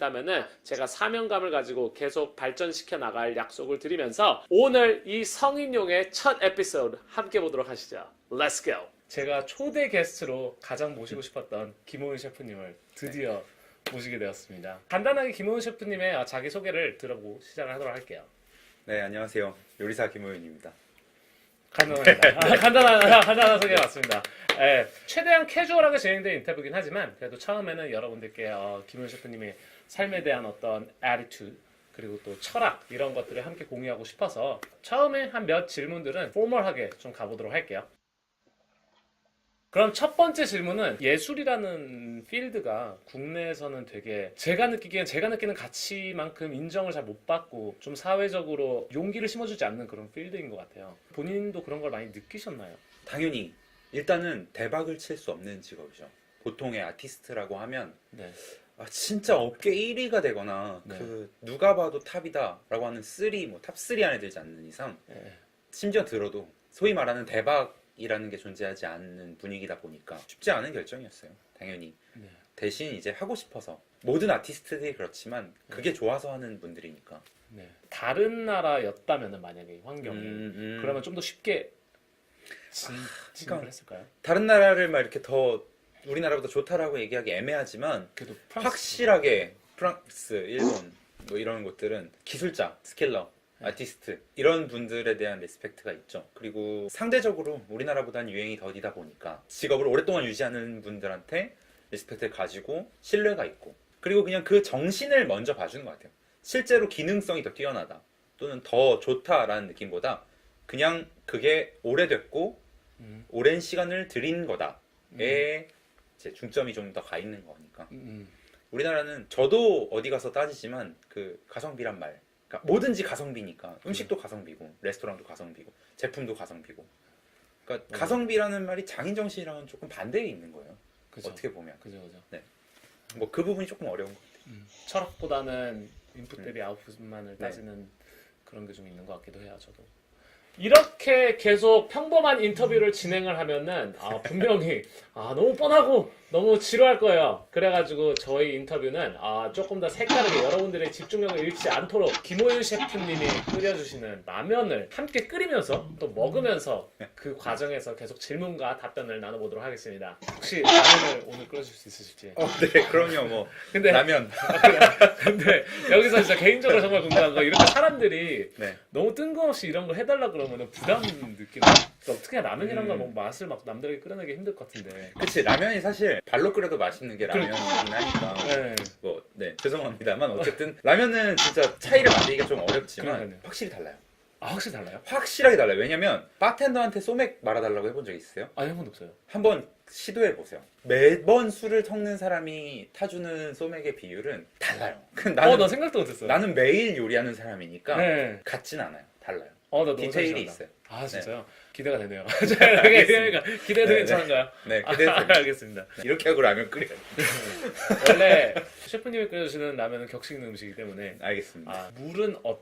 있다면은 제가 사명감을 가지고 계속 발전시켜 나갈 약속을 드리면서 오늘 이 성인용의 첫 에피소드 함께 보도록 하시죠. Let's go. 제가 초대 게스트로 가장 모시고 싶었던 김호은 셰프님을 드디어 모시게 되었습니다. 간단하게 김호은 셰프님의 자기 소개를 들어보고 시작을 하도록 할게요. 네, 안녕하세요. 요리사 김호윤입니다. 간단합니다. 아, 간단한, 간단한 소개 맞습니다. 예, 최대한 캐주얼하게 진행된 인터뷰긴 하지만 그래도 처음에는 여러분들께 어, 김현 셰프님의 삶에 대한 어떤 attitude 그리고 또 철학 이런 것들을 함께 공유하고 싶어서 처음에 한 몇 질문들은 포멀하게 좀 가보도록 할게요. 그럼 첫 번째 질문은 예술이라는 필드가 국내에서는 되게 제가 느끼기엔 제가 느끼는 가치만큼 인정을 잘 못 받고 좀 사회적으로 용기를 심어주지 않는 그런 필드인 것 같아요. 본인도 그런 걸 많이 느끼셨나요? 당연히 일단은 대박을 칠 수 없는 직업이죠. 보통의 아티스트라고 하면 네. 아, 진짜 업계 1위가 되거나 네. 그 누가 봐도 탑이다라고 하는 3, 뭐 탑 3 안에 들지 않는 이상 네. 심지어 들어도 소위 말하는 대박이라는 게 존재하지 않는 분위기다 보니까 쉽지 않은 결정이었어요. 당연히 네. 대신 이제 하고 싶어서 모든 아티스트들이 그렇지만 그게 좋아서 하는 분들이니까 네. 다른 나라였다면은 만약에 환경이 음, 음. 그러면 좀 더 쉽게 진, 진입을 그러니까 했을까요? 다른 나라를 막 이렇게 더 우리나라보다 좋다라고 얘기하기 애매하지만 그래도 프랑스 확실하게 프랑스, 일본 뭐 이런 곳들은 기술자, 스킬러, 네. 아티스트 이런 분들에 대한 리스펙트가 있죠. 그리고 상대적으로 우리나라보다는 유행이 더디다 보니까 직업을 오랫동안 유지하는 분들한테 리스펙트를 가지고 신뢰가 있고 그리고 그냥 그 정신을 먼저 봐주는 것 같아요. 실제로 기능성이 더 뛰어나다 또는 더 좋다라는 느낌보다 그냥 그게 오래됐고 음, 오랜 시간을 들인 거다에 이제 중점이 좀 더 가 있는 거니까. 음, 우리나라는 저도 어디 가서 따지지만 그 가성비란 말. 그러니까 뭐든지 가성비니까 음식도 가성비고 레스토랑도 가성비고 제품도 가성비고. 그러니까 네. 가성비라는 말이 장인 정신이랑은 조금 반대에 있는 거예요. 그죠. 어떻게 보면 그죠, 그죠. 뭐그 부분이 조금 어려운 거. 음, 철학보다는 인풋 음. 대비 아웃풋만을 네. 따지는 그런 게 좀 있는 것 같기도 해요, 저도. 이렇게 계속 평범한 인터뷰를 진행을 하면은 아, 분명히 아, 너무 뻔하고 너무 지루할 거예요. 그래가지고 저희 인터뷰는 아, 조금 더 색다르게 여러분들의 집중력을 잃지 않도록 김호윤 셰프님이 끓여주시는 라면을 함께 끓이면서 또 먹으면서 그 과정에서 계속 질문과 답변을 나눠보도록 하겠습니다. 혹시 라면을 오늘 끓여줄 수 있으실지? 어, 네, 그럼요. 뭐 근데 라면. 근데 여기서 진짜 개인적으로 정말 궁금한 거 이렇게 사람들이 네. 너무 뜬금없이 이런 거 해달라 그러면 부담 느끼는 어떻게 라면이란 걸 음. 뭐 맛을 막 남들에게 끌어내기 힘들 것 같은데 그치 라면이 사실 발로 끓여도 맛있는 게 그렇죠. 라면이긴 하니까. 네. 뭐, 네, 죄송합니다만 어쨌든 라면은 진짜 차이를 만들기가 좀 어렵지만 그러니까요. 확실히 달라요. 아 확실히 달라요? 확실하게 달라요. 왜냐면 바텐더한테 소맥 말아달라고 해본 적 있어요? 아니 한 번도 없어요 한번 시도해 보세요. 매번 술을 섞는 사람이 타주는 소맥의 비율은 달라요. 그 나는 어 나 생각도 못했어요 나는 매일 요리하는 사람이니까 네. 같진 않아요. 달라요. 어 나 너무 디테일이. 있어요. 아 진짜요? 기대가 되네요 알겠습니다. 기대도 네, 괜찮은가요? 네, 아, 기대해요. 알겠습니다 이렇게 하고 라면 끓여요. 원래 셰프님이 끓여주시는 라면은 격식 있는 음식이기 때문에 알겠습니다. 아, 물은 어,